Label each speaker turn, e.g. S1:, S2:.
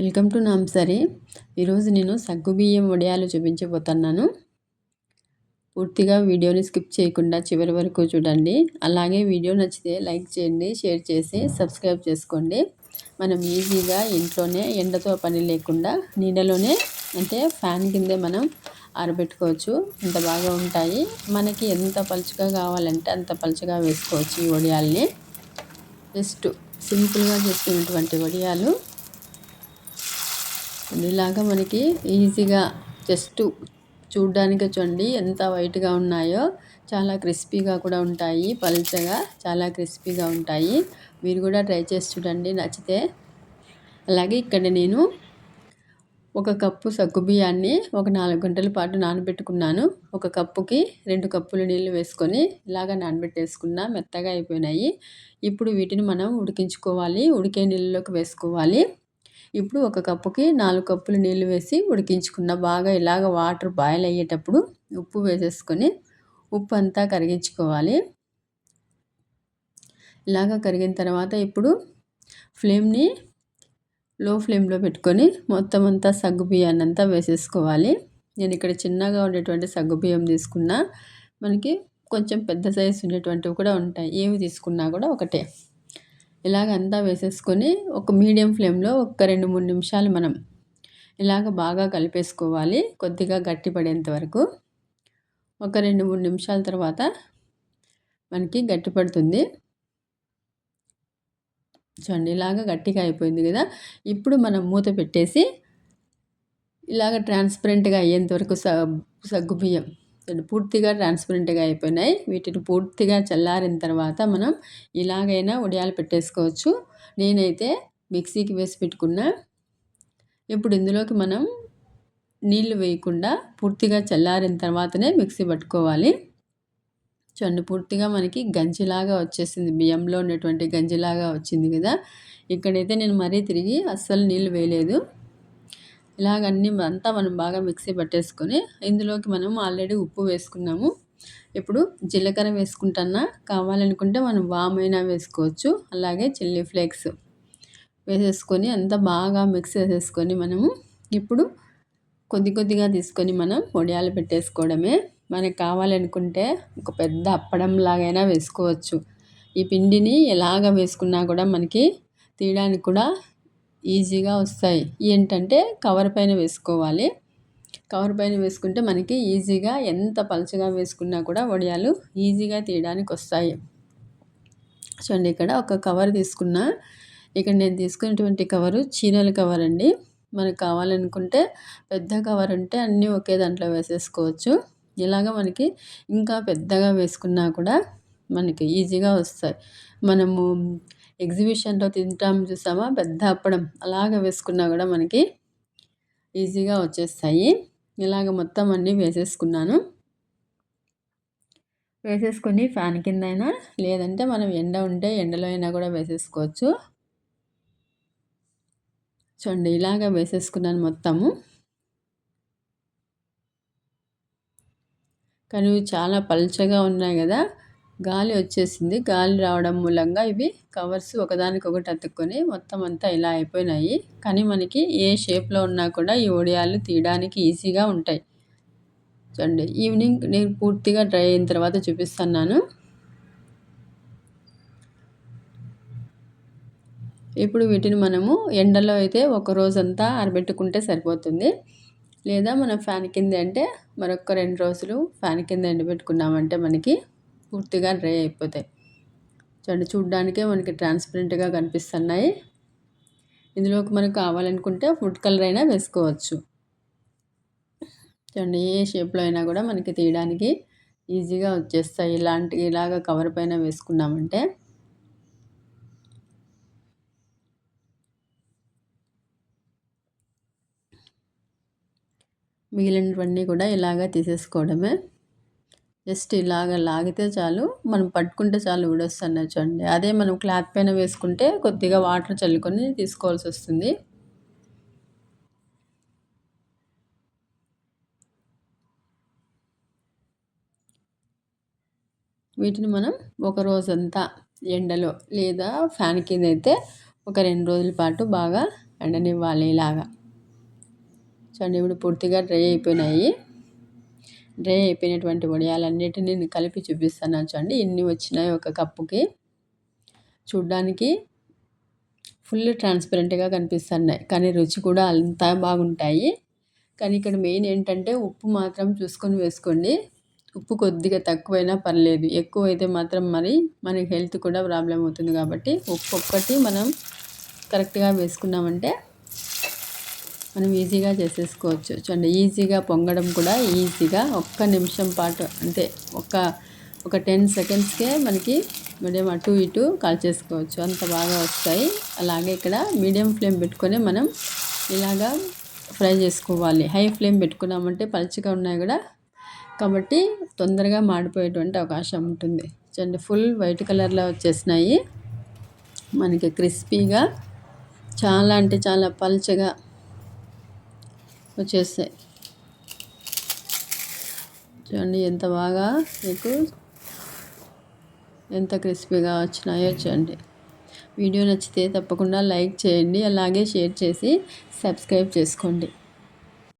S1: Welcome to నాంసరి ఈరోజు నేను సగ్గుబియ్యం వడియాలు చూపించబోతున్నాను. పూర్తిగా వీడియోని స్కిప్ చేయకుండా చివరి వరకు చూడండి. అలాగే వీడియో నచ్చితే లైక్ చేయండి షేర్ చేసి సబ్స్క్రైబ్ చేసుకోండి. మనం ఈజీగా ఇంట్లోనే ఎండతో పని లేకుండా నీడలోనే అంటే ఫ్యాన్ కిందే మనం ఆరబెట్టుకోవచ్చు. అంత బాగా ఉంటాయి. మనకి ఎంత పలుచగా కావాలంటే అంత పలుచగా వేసుకోవచ్చు ఈ వడియాల్ని. జస్ట్ సింపుల్గా చేసుకున్నటువంటి వడియాలు. ఇలాగా మనకి ఈజీగా జస్ట్ చూడ్డానికి చూడండి ఎంత వైట్గా ఉన్నాయో. చాలా క్రిస్పీగా కూడా ఉంటాయి పలుచగా చాలా క్రిస్పీగా ఉంటాయి. మీరు కూడా ట్రై చేసి చూడండి నచ్చితే. అలాగే ఇక్కడ నేను ఒక కప్పు సగ్గుబియ్యాన్ని ఒక నాలుగు గంటల పాటు నానబెట్టుకున్నాను. ఒక కప్పుకి రెండు కప్పులు నీళ్ళు వేసుకొని ఇలాగ నానబెట్టేసుకున్నా మెత్తగా అయిపోయినాయి. ఇప్పుడు వీటిని మనం ఉడికించుకోవాలి ఉడికే నీళ్ళలోకి వేసుకోవాలి. ఇప్పుడు ఒక కప్పుకి నాలుగు కప్పులు నీళ్ళు వేసి ఉడికించుకున్న బాగా ఇలాగ వాటర్ బాయిల్ అయ్యేటప్పుడు ఉప్పు వేసేసుకొని ఉప్పు అంతా కరిగించుకోవాలి. ఇలాగ కరిగిన తర్వాత ఇప్పుడు ఫ్లేమ్ని లో ఫ్లేమ్లో పెట్టుకొని మొత్తం అంతా సగ్గు బియ్యాన్ని అంతా వేసేసుకోవాలి. నేను ఇక్కడ చిన్నగా ఉండేటువంటి సగ్గు బియ్యం తీసుకున్నా. మనకి కొంచెం పెద్ద సైజు ఉండేటువంటివి కూడా ఉంటాయి. ఏవి తీసుకున్నా కూడా ఒకటే. ఇలాగ అంతా వేసేసుకొని ఒక మీడియం ఫ్లేమ్లో ఒక రెండు మూడు నిమిషాలు మనం ఇలాగ బాగా కలిపేసుకోవాలి కొద్దిగా గట్టి పడేంత వరకు. ఒక రెండు మూడు నిమిషాల తర్వాత మనకి గట్టి పడుతుంది. చూడండి ఇలాగ గట్టిగా అయిపోయింది కదా. ఇప్పుడు మనం మూత పెట్టేసి ఇలాగ ట్రాన్స్పరెంట్గా అయ్యేంత వరకు సగ్గు బియ్యం పూర్తిగా ట్రాన్స్పరెంట్గా అయిపోయినాయి. వీటిని పూర్తిగా చల్లారిన తర్వాత మనం ఇలాగైనా ఉడియాలు పెట్టేసుకోవచ్చు. నేనైతే మిక్సీకి వేసి పెట్టుకున్నా. ఇప్పుడు ఇందులోకి మనం నీళ్ళు వేయకుండా పూర్తిగా చల్లారిన తర్వాతనే మిక్సీ పట్టుకోవాలి. చూడండి పూర్తిగా మనకి గంజిలాగా వచ్చేసింది. బియ్యంలో ఉన్నటువంటి గంజిలాగా వచ్చింది కదా. ఇక్కడైతే నేను మరీ తిరిగి అస్సలు నీళ్ళు వేయలేదు. ఇలాగన్నీ అంతా మనం బాగా మిక్సీ పట్టేసుకొని ఇందులోకి మనం ఆల్రెడీ ఉప్పు వేసుకున్నాము. ఇప్పుడు జీలకర్ర వేసుకుంటున్నా కావాలనుకుంటే మనం వామైనా వేసుకోవచ్చు. అలాగే చిల్లీ ఫ్లేక్స్ వేసేసుకొని అంతా బాగా మిక్స్ చేసేసుకొని మనము ఇప్పుడు కొద్ది కొద్దిగా తీసుకొని మనం వడియాలు పెట్టేసుకోవడమే. మనకు కావాలనుకుంటే ఒక పెద్ద అప్పడం లాగైనా వేసుకోవచ్చు. ఈ పిండిని ఎలాగ వేసుకున్నా కూడా మనకి తీయడానికి కూడా ఈజీగా వస్తాయి. ఏంటంటే కవర్ పైన వేసుకోవాలి. కవర్ పైన వేసుకుంటే మనకి ఈజీగా ఎంత పలుచగా వేసుకున్నా కూడా వడియాలు ఈజీగా తీయడానికి వస్తాయి. చూడండి ఇక్కడ ఒక కవర్ తీసుకున్నా ఇక్కడ నేను తీసుకున్నటువంటి కవరు చీరల కవర్ అండి. మనకు కావాలనుకుంటే పెద్ద కవర్ ఉంటే అన్నీ ఒకే దాంట్లో వేసేసుకోవచ్చు. ఇలాగ మనకి ఇంకా పెద్దగా వేసుకున్నా కూడా మనకి ఈజీగా వస్తాయి. మనము ఎగ్జిబిషన్లో తింటాం చూసామా? పెద్ద అప్పడం. అలాగ వేసుకున్నా కూడా మనకి ఈజీగా వచ్చేస్తాయి. ఇలాగ మొత్తం అన్నీ వేసేసుకున్నాను. వేసేసుకుని ఫ్యాన్ కింద అయినా లేదంటే మనం ఎండ ఉంటే ఎండలో అయినా కూడా వేసేసుకోవచ్చు. చూడండి ఇలాగ వేసేసుకున్నాను మొత్తము. కానీ చాలా పల్చగా ఉన్నాయి కదా. గాలి వచ్చేసింది. గాలి రావడం మూలంగా ఇవి కవర్స్ ఒకదానికొకటి అతుక్కొని మొత్తం అంతా ఇలా అయిపోయినాయి. కానీ మనకి ఏ షేప్లో ఉన్నా కూడా ఈ ఒడియాలు తీయడానికి ఈజీగా ఉంటాయి. చూడండి ఈవినింగ్ నేను పూర్తిగా డ్రై అయిన తర్వాత చూపిస్తున్నాను. ఇప్పుడు వీటిని మనము ఎండలో అయితే ఒక రోజంతా ఆరబెట్టుకుంటే సరిపోతుంది. లేదా మనం ఫ్యాన్ కింద అంటే మరొక రెండు రోజులు ఫ్యాన్ కింద ఎండబెట్టుకున్నామంటే మనకి పూర్తిగా డ్రై అయిపోతాయి. చూడండి చూడ్డానికే మనకి ట్రాన్స్పరెంట్గా కనిపిస్తున్నాయి. ఇందులోకి మనకు కావాలనుకుంటే ఫుడ్ కలర్ అయినా వేసుకోవచ్చు. చూడండి ఏ షేప్లో అయినా కూడా మనకి తీయడానికి ఈజీగా వచ్చేస్తాయి. ఇలాంటి ఇలాగ కవర్ పైన వేసుకున్నామంటే. మిగిలినవన్నీ కూడా ఇలాగ తీసేసుకోవడమే. జస్ట్ ఇలాగ లాగితే చాలు మనం పట్టుకుంటే చాలు ఊడొస్తున్నాయి చూడండి. అదే మనం క్లాత్ పైన వేసుకుంటే కొద్దిగా వాటర్ చల్లుకొని తీసుకోవాల్సి వస్తుంది. వీటిని మనం ఒక రోజంతా ఎండలో లేదా ఫ్యాన్ కింద అయితే ఒక రెండు రోజుల పాటు బాగా ఎండనివ్వాలి ఇలాగా. చూడండి ఇప్పుడు పూర్తిగా డ్రై అయిపోయినాయి. డ్రై అయిపోయినటువంటి వడియాలన్నిటిని కలిపి చూపిస్తాను. చూడండి ఇన్ని వచ్చినాయి ఒక కప్పుకి. చూడ్డానికి ఫుల్ ట్రాన్స్పరెంట్గా కనిపిస్తున్నాయి. కానీ రుచి కూడా అంతా బాగుంటాయి. కానీ ఇక్కడ మెయిన్ ఏంటంటే ఉప్పు మాత్రం చూసుకొని వేసుకోండి. ఉప్పు కొద్దిగా తక్కువైనా పర్లేదు. ఎక్కువ అయితే మాత్రం మరి మనకి హెల్త్ కూడా ప్రాబ్లం అవుతుంది కాబట్టి ఉప్పు ఒక్కటి మనం కరెక్ట్గా వేసుకున్నామంటే మనం ఈజీగా చేసేసుకోవచ్చు. చూడండి ఈజీగా పొంగడం కూడా ఈజీగా ఒక్క నిమిషం పాటు అంటే ఒక ఒక టెన్ సెకండ్స్కే మనకి మీడియం అటు ఇటు కాల్చేసుకోవచ్చు. అంత బాగా వస్తాయి. అలాగే ఇక్కడ మీడియం ఫ్లేమ్ పెట్టుకొని మనం ఇలాగా ఫ్రై చేసుకోవాలి. హై ఫ్లేమ్ పెట్టుకున్నామంటే పలుచగా ఉన్నాయి కూడా. కాబట్టి తొందరగా మాడిపోయేటువంటి అవకాశం ఉంటుంది. చూడండి ఫుల్ వైట్ కలర్లో వచ్చేసినాయి. మనకి క్రిస్పీగా చాలా అంటే చాలా పలుచగా వచ్చేస్తాయి. చూడండి ఎంత బాగా మీకు ఎంత క్రిస్పీగా వచ్చినాయో చూడండి. వీడియో నచ్చితే తప్పకుండా లైక్ చేయండి అలాగే షేర్ చేసి సబ్స్క్రైబ్ చేసుకోండి.